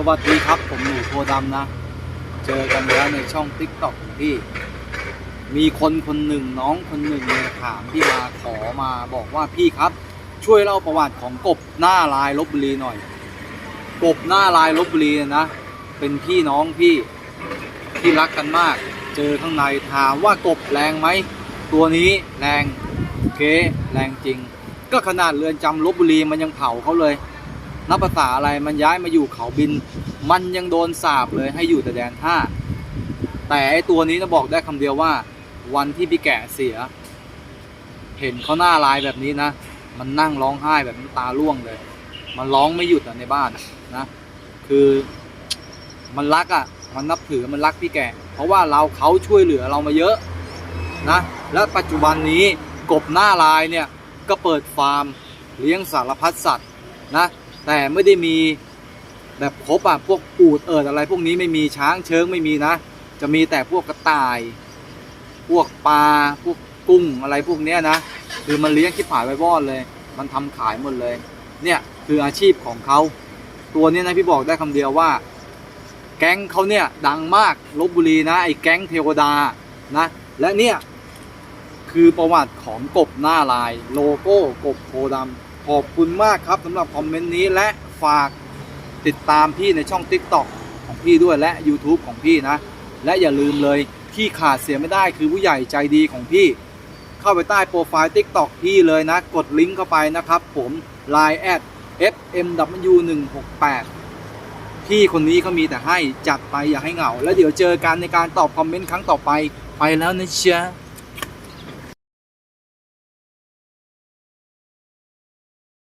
สวัสดีครับ ผมหนูโพดำนะ เจอกันแล้วในช่อง t ิ k t o k ของพี่ มีคนคนหนึ่งน้องคนหนึ่งเนี่ยถามพี่มาขอมาบอกว่าพี่ครับ ช่วยเล่าประวัติของกบหน้าลายลบบุรีหน่อย กบหน้าลายลบบุรีเนี่ยนะ เป็นพี่น้องพี่ที่รักกันมาก เจอข้างในถามว่ากบแรงไหมตัวนี้แรงโอเคแรงจริง ก็ขนาดเรือนจำลบบุรีมันยังเผาเขาเลย นับภาษาอะไรมันย้ายมาอยู่เขาบิน มันยังโดนสาบเลยให้อยู่แต่แดนท่าแต่ไอตัวนี้นะบอกได้คำเดียวว่า วันที่พี่แก่เสีย เห็นเขาหน้าลายแบบนี้นะ มันนั่งร้องไห้แบบน้ำตาร่วงเลย มันร้องไม่หยุดอะในบ้านนะ คือมันรักอะ มันนับถือมันรักพี่แก่เพราะว่าเราเขาช่วยเหลือเรามาเยอะนะ และปัจจุบันนี้กบหน้าลายเนี่ยก็เปิดฟาร์มเลี้ยงสารพัดสัตว์นะ แต่ไม่ได้มีแบบครบอะพวกปูดเอิดอะไร พวกนี้ไม่มีช้างเชิงไม่มีนะ จะมีแต่พวกกระต่าย พวกปลาพวกกุ้งอะไรพวกเนี้ยนะ คือมันเลี้ยงคิดผายไว้วอดเลย มันทำขายหมดเลย เนี่ยคืออาชีพของเขาตัวเนี้ยนะพี่บอกได้คำเดียวว่า แก๊งเขาเนี่ยดังมากลบบุรีนะไอ้แก๊งเทวดานะ และเนี่ยคือประวัติของกบหน้าลาย โลโก้กบโพดำ ขอบคุณมากครับสำหรับคอมเมนต์นี้และฝากติดตามพี่ในช่อง TikTok ของพี่ด้วยและ YouTube ของพี่นะ และอย่าลืมเลยที่ขาดเสียไม่ได้คือผู้ใหญ่ใจดีของพี่ เข้าไปใต้โปรไฟล์ TikTok พี่เลยนะ กดลิงก์เข้าไปนะครับ ผม Line แอด fmw168 พี่คนนี้เขามีแต่ให้จัดไปอย่าให้เหงา แล้วเดี๋ยวเจอกันในการตอบคอมเมนต์ครั้งต่อไปไปแล้วนะเชีย